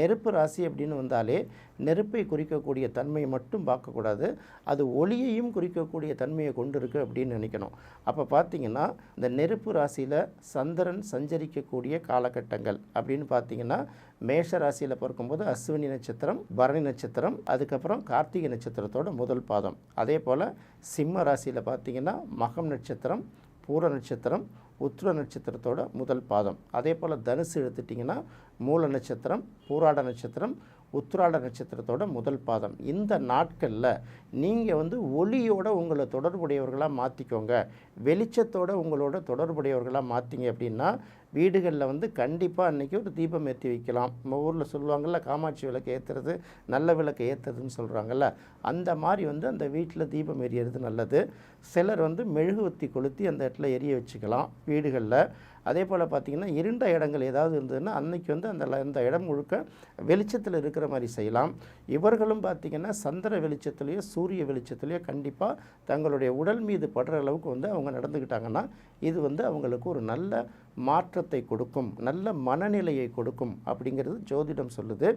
நெருப்பு ராசி அப்படின்னு வந்தாலே நெருப்பை குறிக்கக்கூடிய தன்மையை மட்டும் பார்க்கக்கூடாது. அது ஒளியையும் குறிக்கக்கூடிய தன்மையை கொண்டு இருக்குது அப்படின்னு நினைக்கணும். அப்போ பார்த்தீங்கன்னா இந்த நெருப்பு ராசியில் சந்திரன் சஞ்சரிக்கக்கூடிய காலகட்டங்கள் அப்படின்னு பார்த்தீங்கன்னா மேஷ ராசியில் பிறக்கும்போது அஸ்வினி நட்சத்திரம் பரணி நட்சத்திரம் அதுக்கப்புறம் கார்த்திகை நட்சத்திரத்தோட முதல் பாதம். அதே போல் சிம்ம ராசியில் பார்த்தீங்கன்னா மகம் நட்சத்திரம் பூர நட்சத்திரம் உத்திர நட்சத்திரத்தோட முதல் பாதம். அதே போல் தனுசு எடுத்துட்டிங்கன்னா மூல நட்சத்திரம் பூராட நட்சத்திரம் உத்திராட நட்சத்திரத்தோட முதல் பாதம். இந்த நாட்களில் நீங்கள் வந்து ஒளியோட உங்களை தொடர்புடையவர்களாக மாற்றிக்கோங்க வெளிச்சத்தோட உங்களோட தொடர்புடையவர்களாக மாற்றிங்க அப்படின்னா வீடுகளில் வந்து கண்டிப்பாக அன்றைக்கி ஒரு தீபம் ஏற்றி வைக்கலாம். நம்ம ஊரில் சொல்லுவாங்கள்ல காமாட்சி விளக்கு ஏற்றுறது நல்ல விளக்கு ஏற்றுறதுன்னு சொல்கிறாங்கல்ல அந்த மாதிரி வந்து அந்த வீட்டில் தீபம் எரியறது நல்லது. சிலர் வந்து மெழுகுவத்தி கொளுத்தி அந்த இடத்துல எரிய வச்சுக்கலாம். வீடுகளில். அதே போல் பார்த்திங்கன்னா இருண்ட இடங்கள் ஏதாவது இருந்ததுன்னா அன்னைக்கு வந்து அந்த அந்த இடம் முழுக்க வெளிச்சத்தில் இருக்கிற மாதிரி செய்யலாம். இவர்களும் பார்த்திங்கன்னா சந்திர வெளிச்சத்துலேயோ சூரிய வெளிச்சத்துலேயோ கண்டிப்பாக தங்களுடைய உடல் மீது படுற அளவுக்கு வந்து அவங்க நடந்துக்கிட்டாங்கன்னா இது வந்து அவங்களுக்கு ஒரு நல்ல மாற்றத்தை கொடுக்கும் நல்ல மனநிலையை கொடுக்கும் அப்படிங்கிறது ஜோதிடம் சொல்லுது.